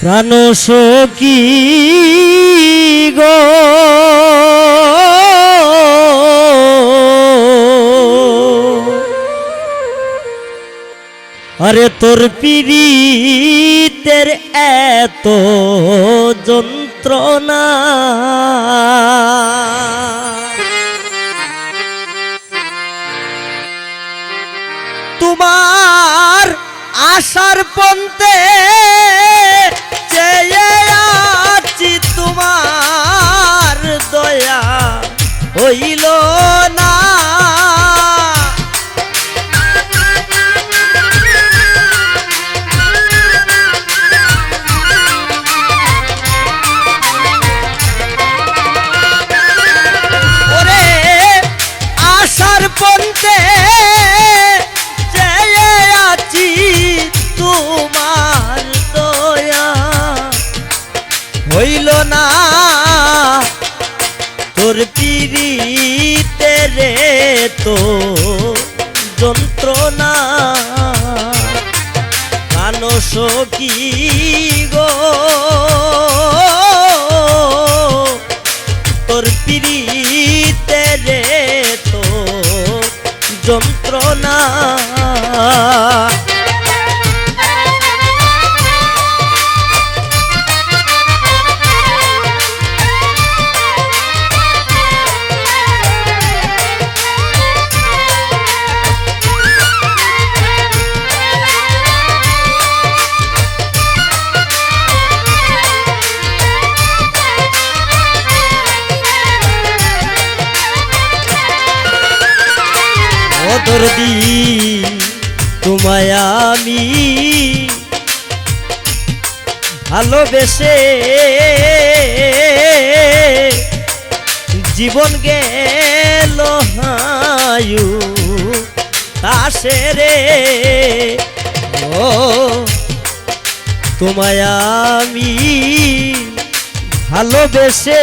প্রাণ সখী গো। আরে তোর পিরিতের এত যন্ত্রণা। তোমার আশার পন্তে চেয়ে আছি তোমার দয়া। হইল না। তোর পিড়িতে রে তো যন্ত্রণা। মানুষ কি গো? অদরদি তোমায় আমি। ভালোবেসে জীবন গেল হায়ু তাসে রে ও তোমায় আমি। ভালোবেসে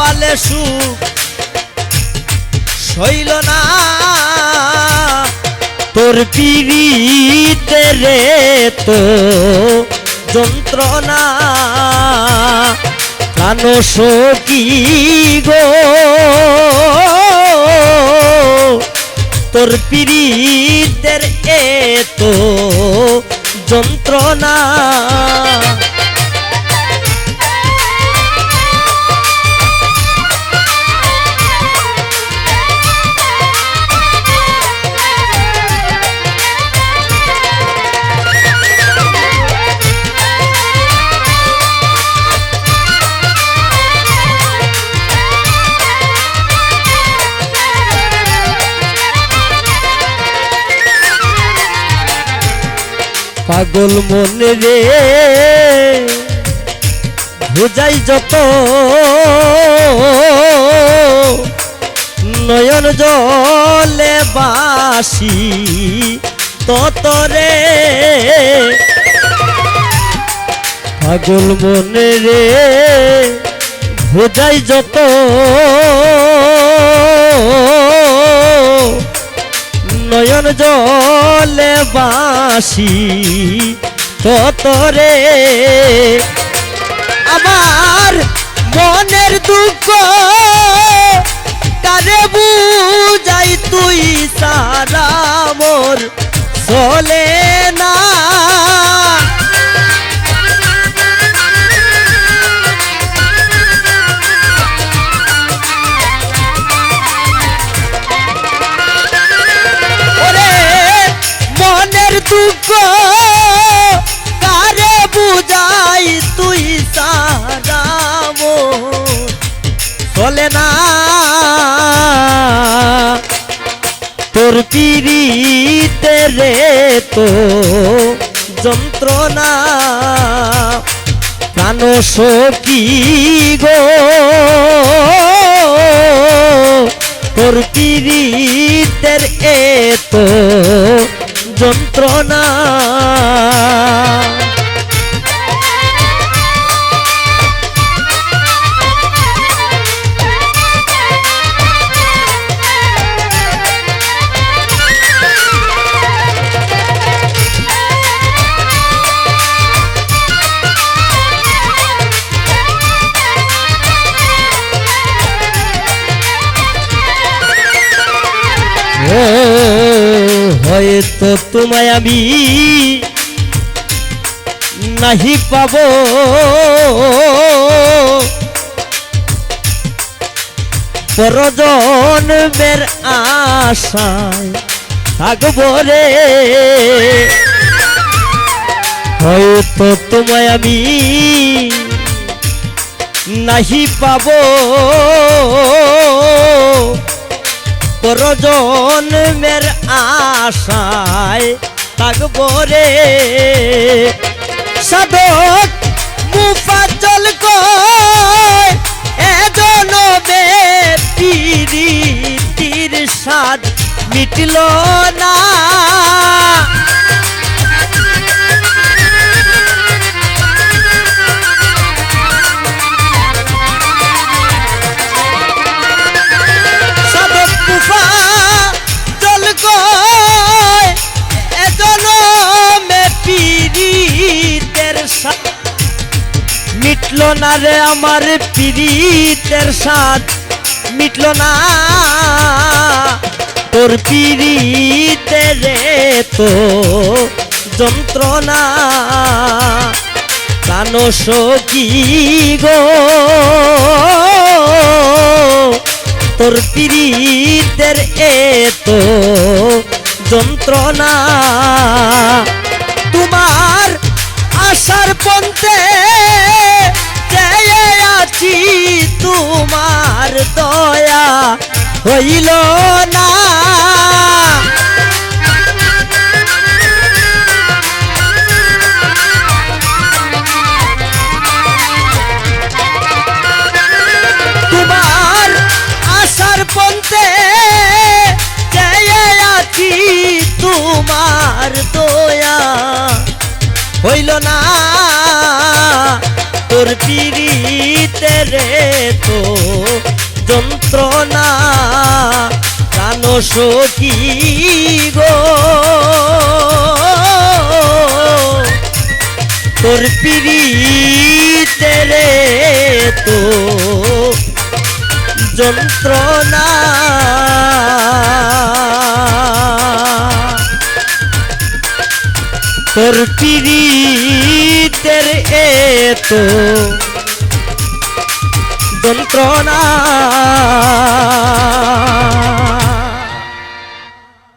কপালে সুখ সইল না। তোর পিড়িতে তো যন্ত্রণা। প্রাণ সখী গো। তোর পিড়িতের এত যন্ত্রণা। পাগল মনে রে। বুঝাই যত নয়ন জলে বাসি তত রে। পাগল মনে রে। বুঝাই যত জলে বাসি ততরে আমার মনের দুঃখ কানে বুঝাই তুই সারা মোর চলে? দুঃখ কারে বুঝাই তুই সারাম চলে না। তোর পিড়িতে রে তো যন্ত্রণা। প্রাণ সখী গো। তোর পিড়িতের এ তো যন্ত্রণা। হয়তো তোমায় আমি নাহি পাব। পরজন্মের আশায় থাকব রে। হয়তো তোমায় আমি নাহি পাবো। পরজন্মের আশায় থাকব রে। সাধক মুফাজল কয় এজন পিরিতির স্বাদ মিটল না। মিটল না রে আমার পিরিতের স্বাদ, মিটল না। তোর পিরিতে রে তো যন্ত্রণা। প্রাণ সখী গো, তোর পিরিতের এত যন্ত্রণা। তোমার আশার পন্থে হইল না। তোমার আশার পন্থে আছি তোমার দয়া। হইল না তোর পিড়িতে রে তো যন্ত্রণা। সখী গো? তোর পিড়িতে রে তো যন্ত্রণা। তোর পিড়িতের এত যন্ত্রণা।